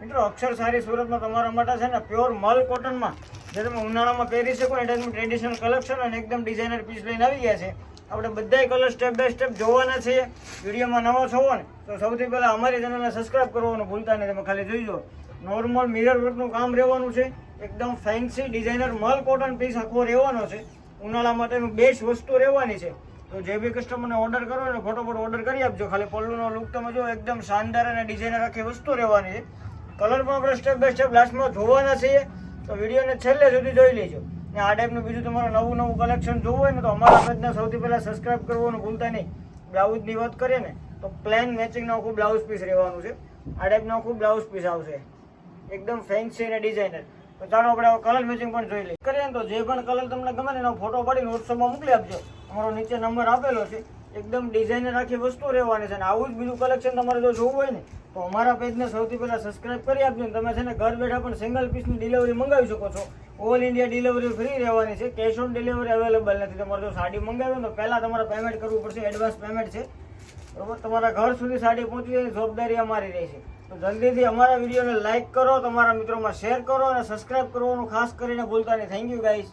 મિત્રો અક્ષર સારી સુરતમાં તમારા માટે છે ને પ્યોર મલ કોટનમાં જે તમે ઉનાળામાં પહેરી શકો ને એ ટ્રેડિશનલ કલેક્શન અને એકદમ ડિઝાઇનર પીસ લઈને આવી ગયા છે. આપણે બધાય કલર સ્ટેપ બાય સ્ટેપ જોવાના છે વિડીયોમાં નવો છો ને, તો સૌથી પહેલાં અમારી ચેનલને સબસ્ક્રાઇબ કરવાનું ભૂલતા નહીં, તમે ખાલી જોઈજો નોર્મલ મિરર વર્કનું કામ રહેવાનું છે. એકદમ ફેન્સી ડિઝાઇનર મલ કોટન પીસ આખો રહેવાનો છે. ઉનાળા માટેનું બેસ્ટ વસ્તુ રહેવાની છે. તો જે બી કસ્ટમરને ઓર્ડર કરો એટલે ફટોફટ ઓર્ડર કરી આપજો. ખાલી પલ્લુનો લુક તમે જો એકદમ શાનદાર અને ડિઝાઇનર આખી વસ્તુ રહેવાની છે. કલર પણ આપણે સ્ટેપ બાય સ્ટેપ લાસ્ટમાં જોવાના છીએ તો વિડીયોને છેલ્લે સુધી જોઈ લેજો. ને આ ટાઈપનું બીજું તમારે નવું નવું કલેક્શન જોવું હોય ને, તો અમારા પેજને સૌથી પહેલાં સબસ્ક્રાઈબ કરવાનું ભૂલતા નહીં. બ્લાઉઝની વાત કરીએ ને, તો પ્લેન મેચિંગનો આખું બ્લાઉઝ પીસ રહેવાનું છે. આ ટાઈપનું આખું બ્લાઉઝ પીસ આવશે. એકદમ ફેન્સી અને ડિઝાઇનર તો ચાલો આપણે કલર મેચિંગ પણ જોઈ લઈએ. કરીએ ને તો જે પણ કલર તમને ગમે ને એનો ફોટો પાડીને વોટ્સઅપમાં મોકલી આપજો. અમારો નીચે નંબર આપેલો છે. એકદમ ડિઝાઇનર આખી વસ્તુ રહેવાની છે અને આવું જ બીજું કલેક્શન તમારે જો જોવું હોય ને, તો અમારા પેજને સૌથી પહેલાં સબસ્ક્રાઇબ કરી આપજો તમે છે ને ઘર બેઠા પણ સિંગલ પીસની ડિલિવરી મંગાવી શકો છો. ઓલ ઇન્ડિયા ડિલિવરી ફ્રી રહેવાની છે કેશ ઓન ડિલિવરી અવેલેબલ નથી. તમારે જો સાડી મંગાવી તો પહેલાં તમારે પેમેન્ટ કરવું પડશે એડવાન્સ પેમેન્ટ છે. બરોબર? તમારા ઘર સુધી સાડી પહોંચી જાય જવાબદારી અમારી રહેશે તો જલ્દીથી અમારા વિડીયોને લાઇક કરો, તમારા મિત્રોમાં શેર કરો અને સબસ્ક્રાઇબ કરવાનું ખાસ કરીને ભૂલતા નહીં. Thank you guys